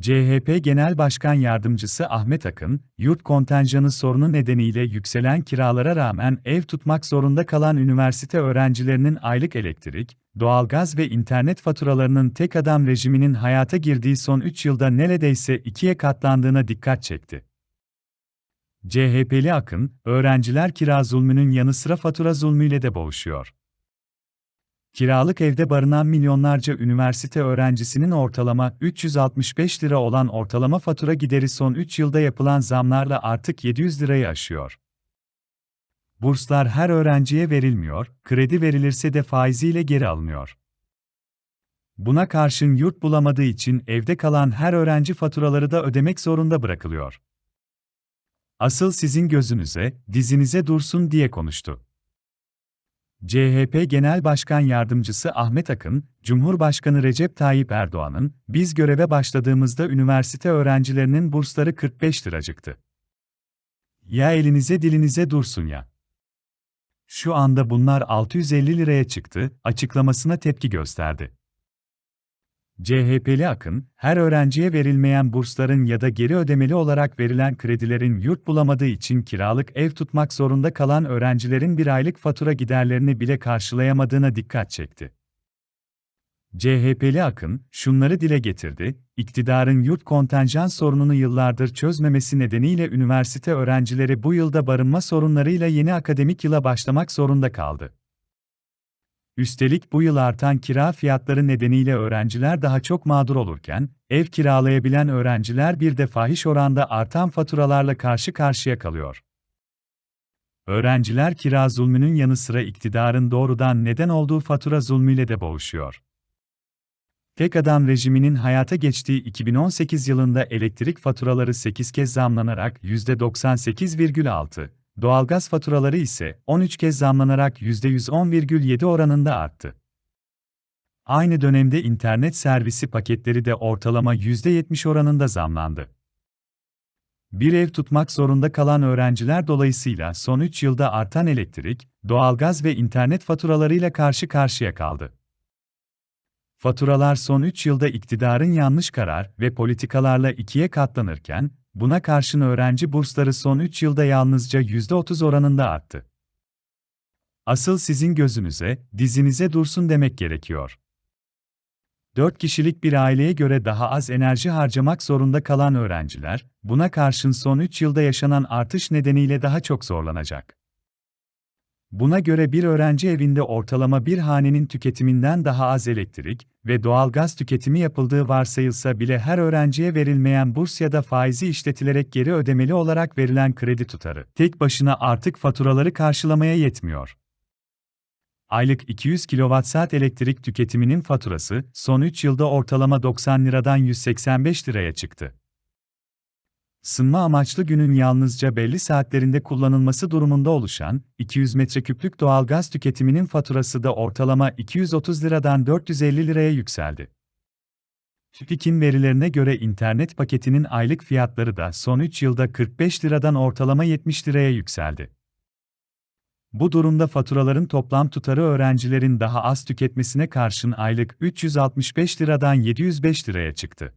CHP Genel Başkan Yardımcısı Ahmet Akın, yurt kontenjanı sorunu nedeniyle yükselen kiralara rağmen ev tutmak zorunda kalan üniversite öğrencilerinin aylık elektrik, doğalgaz ve internet faturalarının tek adam rejiminin hayata girdiği son 3 yılda neredeyse ikiye katlandığına dikkat çekti. CHP'li Akın, öğrenciler kira zulmünün yanı sıra fatura zulmüyle de boğuşuyor. Kiralık evde barınan milyonlarca üniversite öğrencisinin ortalama 365 lira olan ortalama fatura gideri son 3 yılda yapılan zamlarla artık 700 lirayı aşıyor. Burslar her öğrenciye verilmiyor, kredi verilirse de faiziyle geri alınıyor. Buna karşın yurt bulamadığı için evde kalan her öğrenci faturaları da ödemek zorunda bırakılıyor. Asıl sizin gözünüze, dizinize dursun diye konuştu. CHP Genel Başkan Yardımcısı Ahmet Akın, Cumhurbaşkanı Recep Tayyip Erdoğan'ın, biz göreve başladığımızda üniversite öğrencilerinin bursları 45 liracıktı. Ya elinize dilinize dursun ya. Şu anda bunlar 650 liraya çıktı, açıklamasına tepki gösterdi. CHP'li Akın, her öğrenciye verilmeyen bursların ya da geri ödemeli olarak verilen kredilerin yurt bulamadığı için kiralık ev tutmak zorunda kalan öğrencilerin bir aylık fatura giderlerini bile karşılayamadığına dikkat çekti. CHP'li Akın, şunları dile getirdi, iktidarın yurt kontenjan sorununu yıllardır çözmemesi nedeniyle üniversite öğrencileri bu yılda barınma sorunlarıyla yeni akademik yıla başlamak zorunda kaldı. Üstelik bu yıl artan kira fiyatları nedeniyle öğrenciler daha çok mağdur olurken, ev kiralayabilen öğrenciler bir de fahiş oranda artan faturalarla karşı karşıya kalıyor. Öğrenciler kira zulmünün yanı sıra iktidarın doğrudan neden olduğu fatura zulmüyle de boğuşuyor. Tek adam rejiminin hayata geçtiği 2018 yılında elektrik faturaları 8 kez zamlanarak %98,6, Doğalgaz faturaları ise 13 kez zamlanarak %110,7 oranında arttı. Aynı dönemde internet servisi paketleri de ortalama %70 oranında zamlandı. Bir ev tutmak zorunda kalan öğrenciler dolayısıyla son 3 yılda artan elektrik, doğalgaz ve internet faturalarıyla karşı karşıya kaldı. Faturalar son 3 yılda iktidarın yanlış karar ve politikalarla ikiye katlanırken, Buna karşın öğrenci bursları son 3 yılda yalnızca %30 oranında arttı. Asıl sizin gözünüze, dizinize dursun demek gerekiyor. 4 kişilik bir aileye göre daha az enerji harcamak zorunda kalan öğrenciler, buna karşın son 3 yılda yaşanan artış nedeniyle daha çok zorlanacak. Buna göre bir öğrenci evinde ortalama bir hanenin tüketiminden daha az elektrik ve doğal gaz tüketimi yapıldığı varsayılsa bile her öğrenciye verilmeyen burs ya da faizi işletilerek geri ödemeli olarak verilen kredi tutarı tek başına artık faturaları karşılamaya yetmiyor. Aylık 200 kWh elektrik tüketiminin faturası son 3 yılda ortalama 90 liradan 185 liraya çıktı. Sınma amaçlı günün yalnızca belli saatlerinde kullanılması durumunda oluşan 200 metreküplük doğalgaz tüketiminin faturası da ortalama 230 liradan 450 liraya yükseldi. TÜİK'in verilerine göre internet paketinin aylık fiyatları da son 3 yılda 45 liradan ortalama 70 liraya yükseldi. Bu durumda faturaların toplam tutarı öğrencilerin daha az tüketmesine karşın aylık 365 liradan 705 liraya çıktı.